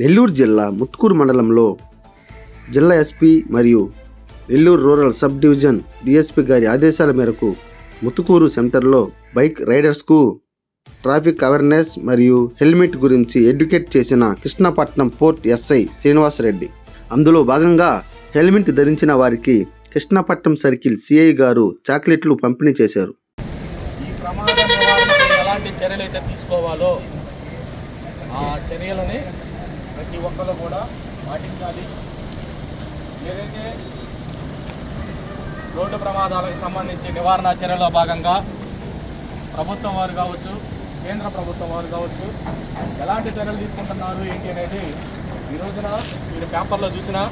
నెల్లూరు జిల్లా ముత్కూరు మండలంలో జిల్లా ఎస్పీ మరియు Nellore rural sub division DSP గారి ఆదేశాల మేరకు ముత్తుకూరు సెంటర్లో బైక్ రైడర్స్కు ట్రాఫిక్ అవేర్నెస్ మరియు హెల్మెట్ గురించి ఎడ్యుకేట్ చేసిన కృష్ణపట్నం పోర్ట్ ఎస్ఐ శ్రీనివాసరెడ్డి. అందులో భాగంగా హెల్మెట్ ధరించిన వారికి కృష్ణపట్నం సర్కిల్ సిఐ గారు చాక్లెట్లు పంపిణీ చేశారు. ఈ ఎలాంటి చర్యలు అయితే తీసుకోవాలో ఆ చర్యలని ప్రతి ఒక్కరు కూడా పాటించాలి. ఏదైతే రోడ్డు ప్రమాదాలకు సంబంధించి నివారణ చర్యలో భాగంగా ప్రభుత్వం వారు కావచ్చు కేంద్ర ప్రభుత్వం వారు కావచ్చు ఎలాంటి చర్యలు తీసుకుంటున్నారు ఏంటి అనేది ఈ రోజున మీరు పేపర్లో చూసినా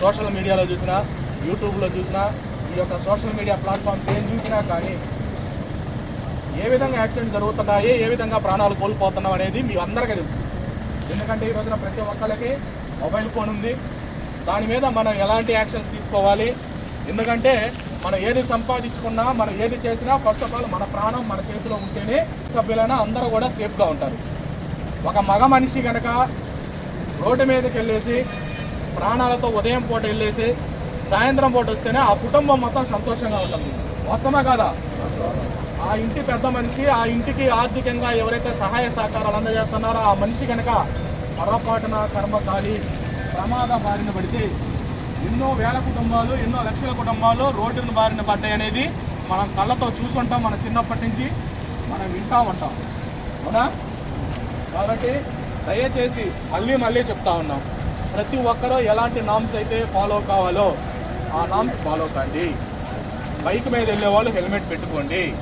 సోషల్ మీడియాలో చూసినా యూట్యూబ్లో చూసినా ఈ యొక్క సోషల్ మీడియా ప్లాట్ఫామ్స్ ఏం చూసినా కానీ ఏ విధంగా యాక్సిడెంట్స్ జరుగుతున్నాయి ఏ విధంగా ప్రాణాలు కోల్పోతున్నాం అనేది మీ అందరికీ తెలుసు. ఎందుకంటే ఈ రోజున ప్రతి ఒక్కళ్ళకి మొబైల్ ఫోన్ ఉంది. దాని మీద మనం ఎలాంటి యాక్షన్స్ తీసుకోవాలి? ఎందుకంటే మనం ఏది సంపాదించుకున్నా మనం ఏది చేసినా ఫస్ట్ ఆఫ్ ఆల్ మన ప్రాణం మన చేతిలో ఉంటేనే సభ్యులైనా అందరూ కూడా సేఫ్గా ఉంటారు. ఒక మగ మనిషి కనుక రోడ్డు మీదకి వెళ్ళేసి ప్రాణాలతో ఉదయం పూట వెళ్ళేసి సాయంత్రం పూట వస్తేనే ఆ కుటుంబం మొత్తం సంతోషంగా ఉంటుంది. వస్తామా కాదా? ఆ ఇంటి పెద్ద మనిషి ఆ ఇంటికి ఆర్థికంగా ఎవరైతే సహాయ సహకారాలు అందజేస్తున్నారో ఆ మనిషి కనుక పొరపాటున కర్మకాలి ప్రమాద బారిన పడితే ఎన్నో వేల కుటుంబాలు ఎన్నో లక్షల కుటుంబాలు రోడ్డును బారిన పడ్డాయి అనేది మనం కళ్ళతో చూసుంటాం మన చిన్నప్పటి నుంచి మనం వింటా ఉంటాం. అవునా? కాబట్టి దయచేసి మళ్ళీ మళ్ళీ చెప్తా ఉన్నాం. ప్రతి ఒక్కరూ ఎలాంటి నామ్స్ అయితే ఫాలో కావాలో ఆ నామ్స్ ఫాలో కండి. బైక్ మీద వెళ్ళే వాళ్ళు హెల్మెట్ పెట్టుకోండి.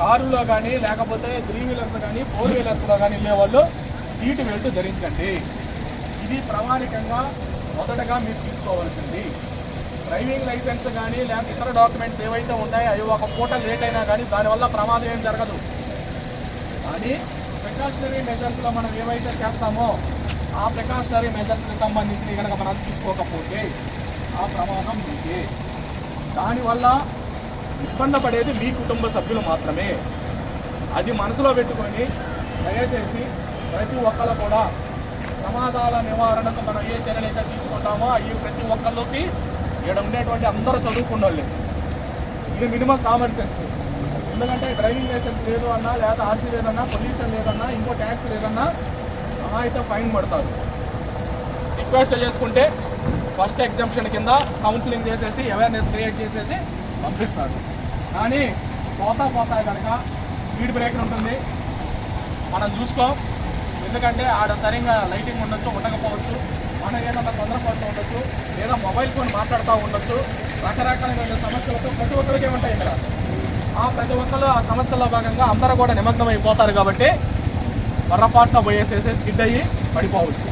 కారులో కానీ లేకపోతే త్రీ వీలర్స్ కానీ ఫోర్ వీలర్స్లో కానీ వెళ్ళేవాళ్ళు సీట్ సీటు బెల్ట్ ధరించండి. ఇది ప్రామాణికంగా మొదటగా మీరు తీసుకోవాల్సింది. డ్రైవింగ్ లైసెన్స్ కానీ లేకపోతే ఇతర డాక్యుమెంట్స్ ఏవైతే ఉన్నాయో అవి ఒక పూట లేట్ అయినా కానీ దానివల్ల ప్రమాదం ఏం జరగదు. కానీ ప్రికాషనరీ మెజర్స్లో మనం ఏవైతే చేస్తామో ఆ ప్రికాషనరీ మెజర్స్కి సంబంధించి కనుక మనం తీసుకోకపోతే ఆ ప్రమాదం మీకే దానివల్ల ఇబ్బంది పడేది మీ కుటుంబ సభ్యులు మాత్రమే. అది మనసులో పెట్టుకొని దయచేసి ప్రతి ఒక్కరు కూడా ప్రమాదాల నివారణకు మనం ఏ చర్యలు అయితే తీసుకుంటామో అవి ప్రతి ఒక్కళ్ళకి ఇక్కడ ఉండేటువంటి అందరూ చదువుకున్న వాళ్ళే ఇది మినిమం కామన్ సెన్స్. ఎందుకంటే డ్రైవింగ్ లైసెన్స్ లేదు అన్నా లేదా ఆర్సీ లేదన్నా పొల్యూషన్ లేదన్నా ఇంకో ట్యాక్స్ లేదన్నా అయితే ఫైన్ పడతారు. రిక్వెస్ట్ చేసుకుంటే ఫస్ట్ ఎగ్జామ్షన్ కింద కౌన్సిలింగ్ చేసేసి అవేర్నెస్ క్రియేట్ చేసేసి పంపిస్తారు. కానీ పోతా పోతా కనుక స్పీడ్ బ్రేకర్ ఉంటుంది. మనం చూసుకో. ఎందుకంటే ఆడ సరిగ్గా లైటింగ్ ఉండొచ్చు ఉండకపోవచ్చు. మనం ఏదన్నా తొందరపడుతూ ఉండొచ్చు లేదా మొబైల్ ఫోన్ మాట్లాడుతూ ఉండొచ్చు. రకరకాలైన సమస్యలతో ప్రతి ఒక్కరికి ఉంటాయి ఇక్కడ. ఆ ప్రతి ఒక్కరు ఆ సమస్యల్లో భాగంగా అందరూ కూడా నిమగ్నం అయిపోతారు కాబట్టి పొరపాటున పోయేసేసి స్కిడ్ అయ్యి పడిపోవచ్చు.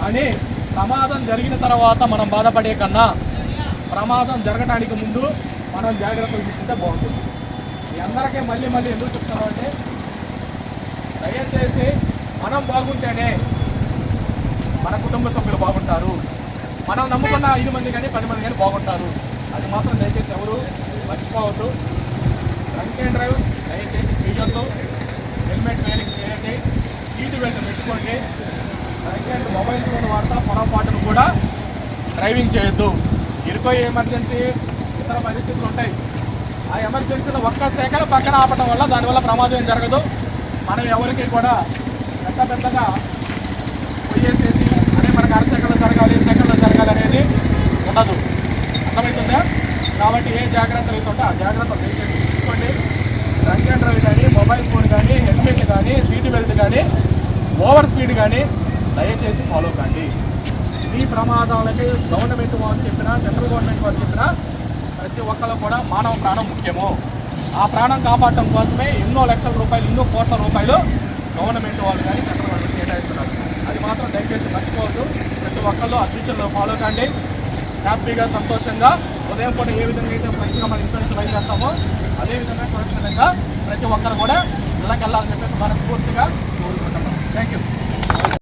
కానీ ప్రమాదం జరిగిన తర్వాత మనం బాధపడే కన్నా ప్రమాదం జరగడానికి ముందు మనం జాగ్రత్తలు తీసుకుంటే బాగుంటుంది. మీ అందరికీ మళ్ళీ మళ్ళీ ఎందుకు చెప్తున్నాం అంటే దయచేసి మనం బాగుంటేనే మన కుటుంబ సభ్యులు బాగుంటారు. మనం నమ్ముకున్న ఐదు మంది కానీ పది మంది కానీ బాగుంటారు. అది మాత్రం దయచేసి ఎవరు మర్చిపోవద్దు. డ్రంక్ అండ్ డ్రైవ్ దయచేసి చేయొద్దు. హెల్మెట్ వేలింగ్ చేయండి. సీటు బెల్ట్ పెట్టుకోండి. డ్రంక్ అండ్ మొబైల్ ఫోన్ వాడతా పొరపాటును కూడా డ్రైవింగ్ చేయొద్దు. ఇరుకోయే ఎమర్జెన్సీ ఇతర పరిస్థితులు ఉంటాయి. ఆ ఎమర్జెన్సీలో ఒక్క శాఖలు పక్కన ఆపడం వల్ల దానివల్ల ప్రమాదం ఏం జరగదు. మనం ఎవరికి కూడా పెద్ద పెద్దగా పోయేసేసి అదే మనకు అర సెకండ్లు జరగాలి సెకండ్లు జరగాలి అనేది ఉండదు. అర్థమవుతుందా? కాబట్టి ఏ జాగ్రత్తలు అయితే ఉంటే ఆ జాగ్రత్తలు దయచేసి తీసుకోండి. డ్రంక్ అండ్ డ్రైవ్ కానీ మొబైల్ ఫోన్ కానీ హెల్మెట్ కానీ సీట్ బెల్ట్ కానీ ఓవర్ స్పీడ్ కానీ దయచేసి ఫాలో కండి. ఈ ప్రమాదాలకి గవర్నమెంట్ వారు చెప్పినా సెంట్రల్ గవర్నమెంట్ వారు చెప్పినా ప్రతి ఒక్కరు కూడా మానవ ప్రాణం ముఖ్యము. ఆ ప్రాణం కాపాడటం కోసమే ఎన్నో లక్షల రూపాయలు ఎన్నో కోట్ల రూపాయలు గవర్నమెంట్ వాళ్ళు కానీ సెంట్రల్ గవర్నమెంట్ కేటాయిస్తున్నారు. అది మాత్రం దయచేసి మర్చిపోవద్దు. ప్రతి ఒక్కళ్ళు ఆ ఫ్యూచర్లో ఫాలో కండి. హ్యాపీగా సంతోషంగా ఉదయం పూట ఏ విధంగా అయితే ఫ్రెష్గా మన ఇన్సూరెన్స్ బయలుదేస్తామో అదేవిధంగా అదే విధంగా సురక్షితంగా ప్రతి ఒక్కరు కూడా ఇళ్ళకెళ్ళాలని చెప్పేసి మనస్ఫూర్తిగా కోరుకుంటున్నాం. Thank you